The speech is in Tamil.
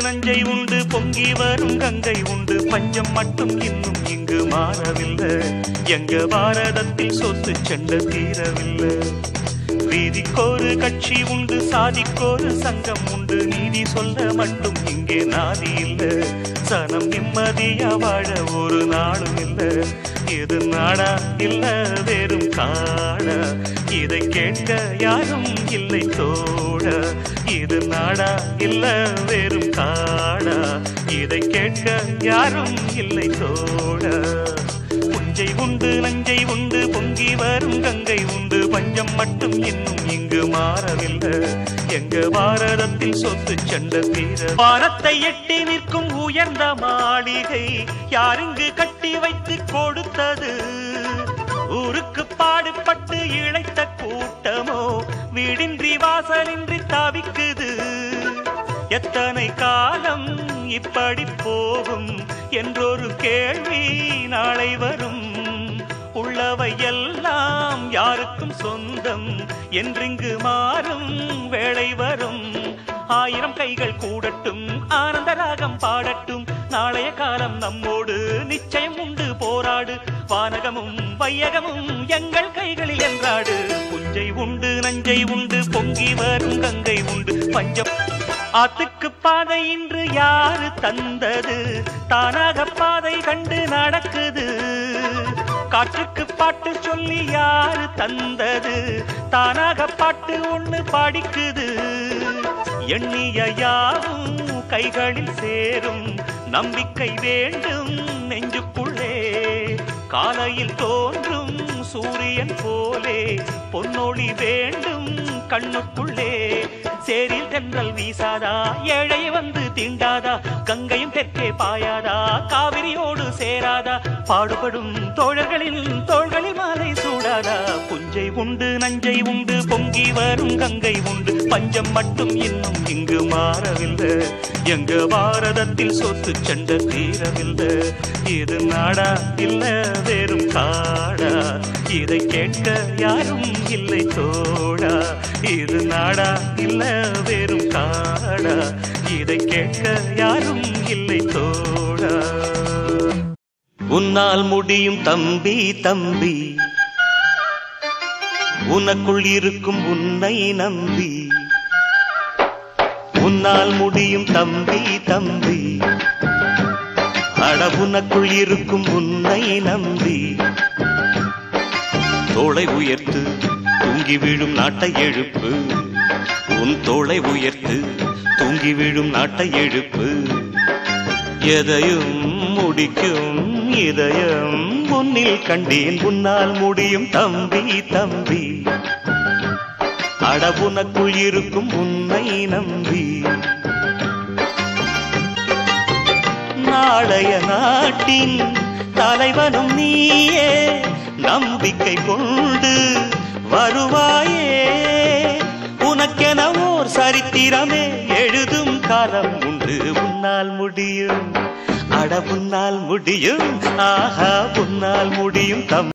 நஞ்சை உண்டு பொங்கி வரும் கங்கை உண்டு. பஞ்சம் மட்டும் இன்னும் இங்கு மாறவில்லை. எங்க பாரதத்தில் சொத்து சண்டை தீரவில்லை. வீதிக்கோரு கட்சி உண்டு சாதிக்கோரு சங்கம் உண்டு. நீதி சொல்ல மட்டும் இங்கே நாதி இல்லை. சனம் நிம்மதியா வாழ ஒரு நாளும் இல்லை. இது நாடா இல்ல வெறும் காடா இதை கேட்க யாரும் இல்லை தோட. இது நாடா இல்ல வெறும் கேட்க யாரும் இல்லை தோட புஞ்சை உண்டு நஞ்சை உண்டு பொங்கி வரும் கங்கை உண்டு. பஞ்சம் மட்டும் இன்னும் இங்கு மாறவில்லை. எங்க பாரதத்தில் சொத்து சண்ட தீர வானத்தை எட்டி நிற்கும் உயர்ந்த மாளிகை யாருங்கு கட்டி வைத்து கொடுத்தது? ஊருக்கு பாடுபட்டு இழைத்த கூட்டமோ வீடின்றி வாசலின்றி தவிக்குது. எத்தனை காலம் இப்படி போகும் என்றொரு கேள்வி நாளை வரும். உள்ளவை எல்லாம் யாருக்கும் சொந்தம் என்றிங்கு மாறும் வேளை வரும். ஆயிரம் கைகள் கூடட்டும் ஆனந்த ராகம் பாடட்டும். நாளைய காலம் நம்மோடு நிச்சயம் உண்டு போராடு. வானகமும் வையகமும் எங்கள் கைகளில் என்றாடு. புஞ்சை உண்டு நஞ்சை உண்டு பொங்கி வரும் கங்கை உண்டு. பஞ்சம் ஆத்துக்கு பாதை இன்று யாரு தந்தது? தானாக பாதை கண்டு நடக்குது. காற்றுக்கு பாட்டு சொல்லி யாரு தந்தது? தானாக பாட்டு ஒண்ணு படிக்குது. எண்ணிய யாவும் கைகளில் சேரும். நம்பிக்கை வேண்டும் நெஞ்சுக்குள்ளே. காலையில் தோன்றும் சூரியன் போலே. பொன்னொளி வேண்டும் கண்ணுக்குள்ளே. சேரில் தென்றல் வீசாதா ஏழை வந்து தீண்டாதா கங்கையும் தெற்கே பாயாதா காவிரியோடு சேராதா பாடுபடும் தோழர்களில் தோள்களில் மாலை சூடாதா புஞ்சை உண்டு நஞ்சை உண்டு பொங்கி வரும் கங்கை உண்டு பஞ்சம் மட்டும் இன்னும் இங்கு மாறவில்லை. எங்க பாரதத்தில் சொத்து சண்டை தீரவில்லை. இது நாடா இல்ல வெறும் காடா. இதை கேட்க யாரும் இல்லை தோடா. இது நாடா இல்ல வெறும் காடா. இதை கேட்க யாரும் இல்லை தோடா. உன்னால் முடியும் தம்பி தம்பி. உனக்குள் இருக்கும் உன்னை நம்பி. உன்னால் முடியும் தம்பி தம்பி. அட உனக்குள் இருக்கும் உன்னை நம்பி. தோளை உயர்த்து தூங்கி விழும் நாட்டை எழுப்பு. உன் தோளை உயர்த்து தூங்கி விழும் நாட்டை எழுப்பு. எதையும் முடிக்கும் இதயம் உன்னில் கண்டேன். உன்னால் முடியும் தம்பி தம்பி. அடபுனக்குள் இருக்கும் உன்னை நம்பி. நாளைய நாட்டின் தலைவனும் நீயே. நம்பிக்கை கொண்டு வருவாயே. உனக்கென ஓர் சரித்திரமே எழுதும் காலம் உண்டு உன்னால் முடியும். அட உன்னால் முடியும். ஆஹா உன்னால் முடியும் தம்